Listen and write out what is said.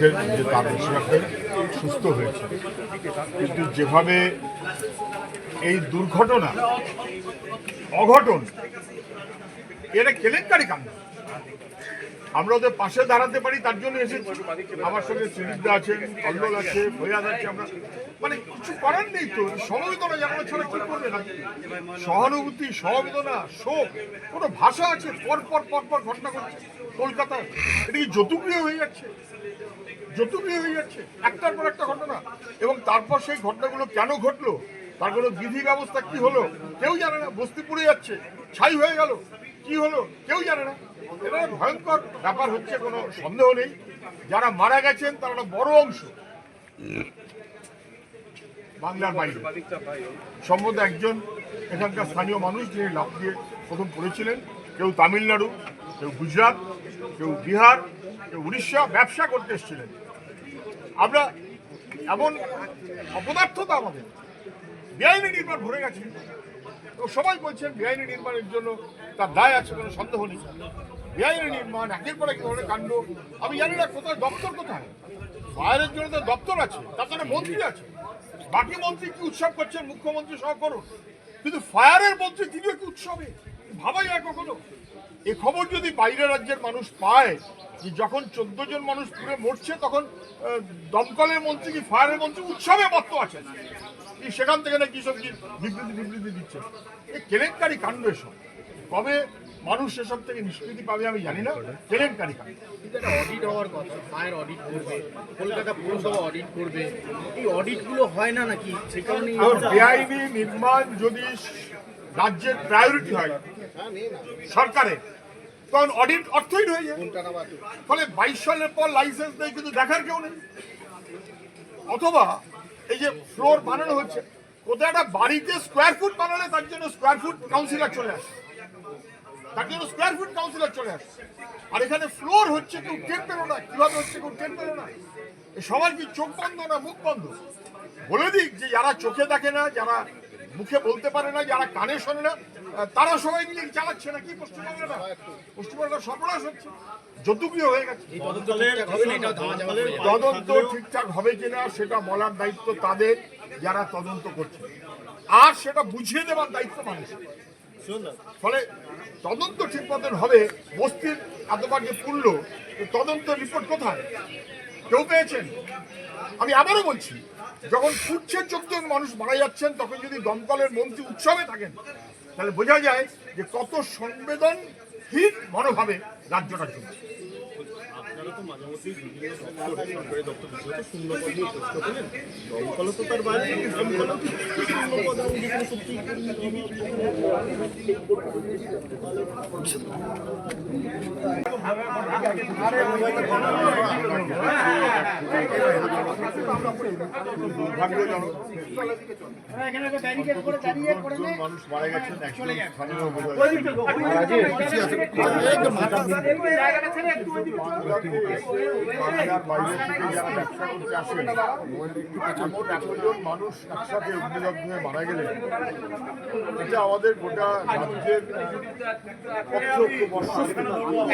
দেখেন যে তার সুস্থ হয়েছে। কিন্তু যেভাবে এই দুর্ঘটনা অঘটন এটা কেলেঙ্কারি কাণ্ড। আমরা ওদের পাশে দাঁড়াতে পারি, তার জন্য এসেছি। আমার সঙ্গে সুনিদ্রা আছেন কল্লোল আছে ফৈয়াদ আছে, আমরা মানে কিছু করার নেই তো। সমবেদনা জানানো ছাড়া কি করবে না সহানুভূতি, সমবেদনা, শোক, কোনো ভাষা আছে? পর পর পর পর ঘটনা ঘটছে। কলকাতায়। এটা কি যতুপ্রিয় হয়ে যাচ্ছে? যতুপ্রিয় হয়ে যাচ্ছে। একটার পর একটা ঘটনা। এবং তারপর সেই ঘটনাগুলো কেন ঘটলো? তার কোনো বিধি ব্যবস্থা কি হলো? কেউ জানে না। বস্তি পুড়ে যাচ্ছে। ছাই হয়ে গেল। কি হলো? কেউ জানে না। এটা ভয়ঙ্কর ব্যাপার হচ্ছে কোনো সন্দেহ নেই। যারা মারা গেছেন, তারা একটা বড় অংশ। বাংলার বাইরে। সম্ভবত একজন এখানকার স্থানীয় মানুষ যিনি লাভ দিয়ে প্রথম পড়েছিলেন কেউ তামিলনাড়ু, কেউ গুজরাট, কেউ বিহার, কেউ উড়িষ্যা ব্যবসা করতে এসেছিলেন। আমরা এমন অপদার্থতা আমাদের। বেআইনি নির্মাণ ভরে গেছে। সবাই বলছেন, বেআইনি নির্মাণের জন্য তার দায় আছে, কোনো সন্দেহ নেই। বেআইনি নির্মাণ, একের পর এক ধরনের কাণ্ড। আমি জানি না কোথায় দপ্তর কোথায়। ফায়ারের জন্য তো দপ্তর আছে তাছাড়া মন্ত্রী আছে। বাকি মন্ত্রী কি উৎসব করছেন? মুখ্যমন্ত্রী সহ করুন। কিন্তু ফায়ারের মন্ত্রী তিনিও কি উৎসবে? ভাবাই না কখনো। এ খবর যদি বাইরের রাজ্যের মানুষ পায়, যে যখন চোদ্দ জন মানুষ পুড়ে মরছে, তখন দমকলের মন্ত্রী কি ফায়ারের মন্ত্রী উৎসবে মত্ত আছেন? সেখান থেকে নাকি সব বিবৃতি বিবৃতি দিচ্ছে এই কেলেঙ্কারি কাণ্ড এসব। কবে মানুষ এসব থেকে নিষ্কৃতি পাবে আমি জানি না। কেলেঙ্কারি অডিট হওয়ার কথা ফায়ার অডিট করবে কলকাতা পুরসভা অডিট করবে। এই অডিটগুলো হয় না নাকি? সে কারণে বেআইনি নির্মাণ যদি রাজ্যের প্রায়োরিটি হয় সরকারের তখন অডিট অর্থহীন হয়ে যায়। ফলে বাইশ সালের পর লাইসেন্স নেই কিন্তু দেখার কেউ নেই। অথবা এই যে ফ্লোর বানানো হচ্ছে কোথায় একটা বাড়িতে স্কোয়ার ফুট বানালে তার জন্য স্কোয়ার ফুট কাউন্সিলর চলে আসে। তার জন্য স্কোয়ার ফুট কাউন্সিলর চলে আসে আর এখানে ফ্লোর হচ্ছে কেউ টের পেল না কীভাবে হচ্ছে কেউ টের পেল না? এ সবার কি চোখ বন্ধ না মুখ বন্ধ? বলে দিক যে যারা চোখে দেখে না যারা মুখে বলতে পারে না যারা কানে শোনে না তারা সবাই মিলে চালাচ্ছে না কি পশ্চিমবঙ্গটা পশ্চিমবঙ্গটা সর্বনাশ হচ্ছে। যতুপ্রিয় হয়ে গেছে। তদন্ত ঠিকঠাক হবে কিনা সেটা বলার দায়িত্ব তাদের যারা তদন্ত করছে। আর সেটা বুঝিয়ে দেওয়ার দায়িত্ব মানুষের। ফলে তদন্ত ঠিক মতন হবে, বস্তির যে পুরল তদন্ত রিপোর্ট কোথায়? কেউ পেয়েছেন? আমি আবারও বলছি, যখন ফুটছে চোখজন মানুষ মারা যাচ্ছেন, তখন যদি দমকলের মন্ত্রী উৎসবে থাকেন, তাহলে বোঝা যায় যে কত সংবেদনহীন মনোভাবে রাজ্যটা চলছে। মানুষ মারা গেছেন স্থানীয় বাংলার বাইরে থেকে যারা ব্যবসা করতে আসেন এমন এতজন মানুষ একসাথে অগ্নিদগ্ধ মারা গেলেন এটা আমাদের গোটা রাজ্যের পক্ষে খুব